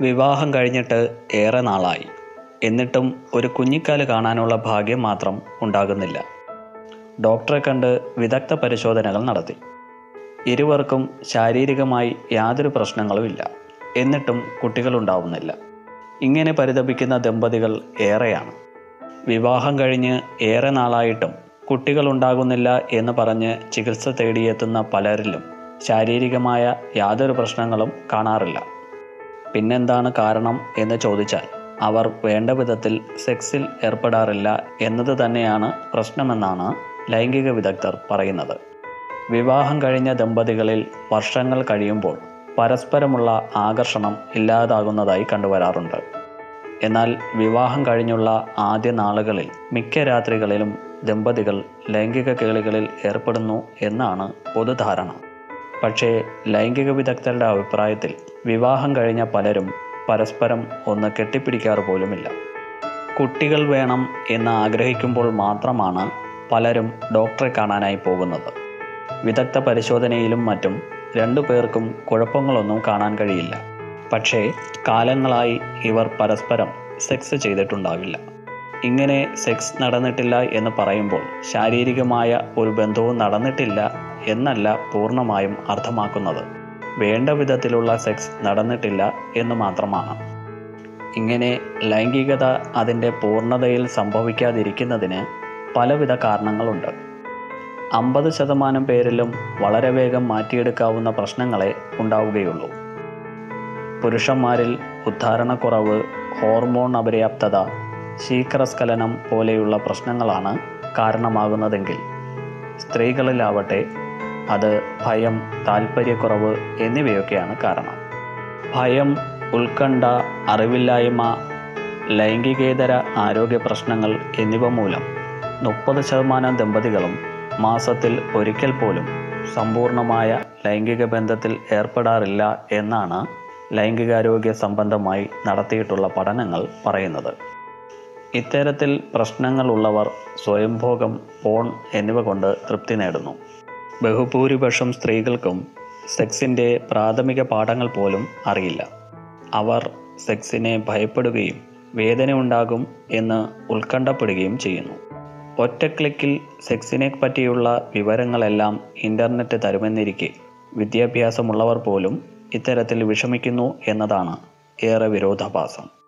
വിവാഹം കഴിഞ്ഞിട്ട് ഏറെ നാളായി. എന്നിട്ടും ഒരു കുഞ്ഞിക്കാൽ കാണാനുള്ള ഭാഗ്യം മാത്രം ഉണ്ടാകുന്നില്ല. ഡോക്ടറെ കണ്ട് വിദഗ്ധ പരിശോധനകൾ നടത്തി. ഇരുവർക്കും ശാരീരികമായി യാതൊരു പ്രശ്നങ്ങളുമില്ല. എന്നിട്ടും കുട്ടികളുണ്ടാവുന്നില്ല. ഇങ്ങനെ പരിതപിക്കുന്ന ദമ്പതികൾ ഏറെയാണ്. വിവാഹം കഴിഞ്ഞ് ഏറെ നാളായിട്ടും കുട്ടികളുണ്ടാകുന്നില്ല എന്ന് പറഞ്ഞ് ചികിത്സ തേടിയെത്തുന്ന പലരിലും ശാരീരികമായ യാതൊരു പ്രശ്നങ്ങളും കാണാറില്ല. പിന്നെന്താണ് കാരണം എന്ന് ചോദിച്ചാൽ അവർ വേണ്ട വിധത്തിൽ സെക്സിൽ ഏർപ്പെടാറില്ല എന്നത് തന്നെയാണ് പ്രശ്നമെന്നാണ് ലൈംഗിക വിദഗ്ധർ പറയുന്നത്. വിവാഹം കഴിഞ്ഞ ദമ്പതികളിൽ വർഷങ്ങൾ കഴിയുമ്പോൾ പരസ്പരമുള്ള ആകർഷണം ഇല്ലാതാകുന്നതായി കണ്ടുവരാറുണ്ട്. എന്നാൽ വിവാഹം കഴിഞ്ഞുള്ള ആദ്യ നാളുകളിൽ മിക്ക രാത്രികളിലും ദമ്പതികൾ ലൈംഗിക കേളികളിൽ ഏർപ്പെടുന്നു എന്നാണ് പൊതുധാരണ. പക്ഷേ ലൈംഗിക വിദഗ്ധരുടെ അഭിപ്രായത്തിൽ വിവാഹം കഴിഞ്ഞ പലരും പരസ്പരം ഒന്ന് കെട്ടിപ്പിടിക്കാറ് പോലുമില്ല. കുട്ടികൾ വേണം എന്ന് ആഗ്രഹിക്കുമ്പോൾ മാത്രമാണ് പലരും ഡോക്ടറെ കാണാനായി പോകുന്നത്. വിദഗ്ധ പരിശോധനയിലും മറ്റും രണ്ടു പേർക്കും കുഴപ്പങ്ങളൊന്നും കാണാൻ കഴിയില്ല. പക്ഷേ കാലങ്ങളായി ഇവർ പരസ്പരം സെക്സ് ചെയ്തിട്ടുണ്ടാവില്ല. ഇങ്ങനെ സെക്സ് നടന്നിട്ടില്ല എന്ന് പറയുമ്പോൾ ശാരീരികമായ ഒരു ബന്ധവും നടന്നിട്ടില്ല എന്നല്ല പൂർണമായും അർത്ഥമാക്കുന്നത്. വേണ്ട വിധത്തിലുള്ള സെക്സ് നടന്നിട്ടില്ല എന്ന് മാത്രമാണ്. ഇങ്ങനെ ലൈംഗികത അതിന്റെ പൂർണതയിൽ സംഭവിക്കാതിരിക്കുന്നതിന് പലവിധ കാരണങ്ങളുണ്ട്. അമ്പത് ശതമാനം പേരിലും വളരെ വേഗം മാറ്റിയെടുക്കാവുന്ന പ്രശ്നങ്ങളെ ഉണ്ടാവുകയുള്ളൂ. പുരുഷന്മാരിൽ ഉദ്ധാരണക്കുറവ് ഹോർമോൺ അപര്യാപ്തത ശീഘ്രസ്ഖലനം പോലെയുള്ള പ്രശ്നങ്ങളാണ് കാരണമാകുന്നതെങ്കിൽ സ്ത്രീകളിലാവട്ടെ അത് ഭയം താല്പര്യക്കുറവ് എന്നിവയൊക്കെയാണ് കാരണം. ഭയം ഉത്കണ്ഠ അറിവില്ലായ്മ ലൈംഗികേതര ആരോഗ്യ പ്രശ്നങ്ങൾ എന്നിവ മൂലം മുപ്പത് ശതമാനം ദമ്പതികളും മാസത്തിൽ ഒരിക്കൽ പോലും സമ്പൂർണമായ ലൈംഗിക ബന്ധത്തിൽ ഏർപ്പെടാറില്ല എന്നാണ് ലൈംഗികാരോഗ്യ സംബന്ധമായി നടത്തിയിട്ടുള്ള പഠനങ്ങൾ പറയുന്നത്. ഇത്തരത്തിൽ പ്രശ്നങ്ങളുള്ളവർ സ്വയംഭോഗം പോൺ എന്നിവ കൊണ്ട് തൃപ്തി നേടുന്നു. ബഹുഭൂരിപക്ഷം സ്ത്രീകൾക്കും സെക്സിന്റെ പ്രാഥമിക പാഠങ്ങൾ പോലും അറിയില്ല. അവർ സെക്സിനെ ഭയപ്പെടുകയും വേദന ഉണ്ടാകും എന്ന് ഉത്കണ്ഠപ്പെടുകയും ചെയ്യുന്നു. ഒറ്റ ക്ലിക്കിൽ സെക്സിനെ പറ്റിയുള്ള വിവരങ്ങളെല്ലാം ഇന്റർനെറ്റ് തരുമെന്നിരിക്കെ വിദ്യാഭ്യാസമുള്ളവർ പോലും ഇത്തരത്തിൽ വിഷമിക്കുന്നു എന്നതാണ് ഏറെ വിരോധാഭാസം.